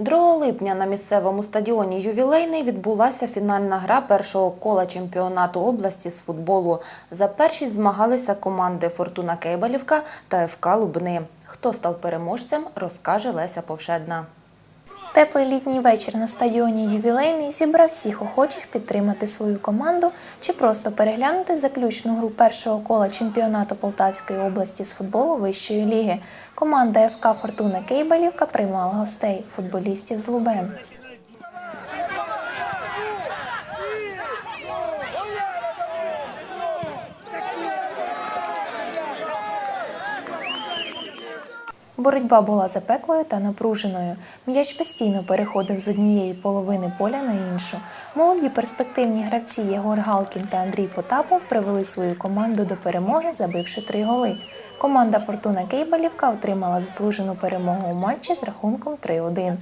2 липня на місцевому стадіоні Ювілейний відбулася фінальна гра першого кола чемпіонату області з футболу. За першість змагалися команди Фортуна Кейбалівка та ФК Лубни. Хто став переможцем, розкаже Леся Повшедна. Теплий літній вечір на стадіоні Ювілейний зібрав всіх охочих підтримати свою команду чи просто переглянути заключну гру першого кола чемпіонату Полтавської області з футболу вищої ліги. Команда ФК Фортуна Кейбалівка приймала гостей футболістів з Лубен. Боротьба була запеклою та напруженою. М'яч постійно переходив з однієї половини поля на іншу. Молоді перспективні гравці Єгор Галкін та Андрій Потапов привели свою команду до перемоги, забивши три голи. Команда Фортуна Кейбалівка отримала заслужену перемогу у матчі з рахунком 3-1.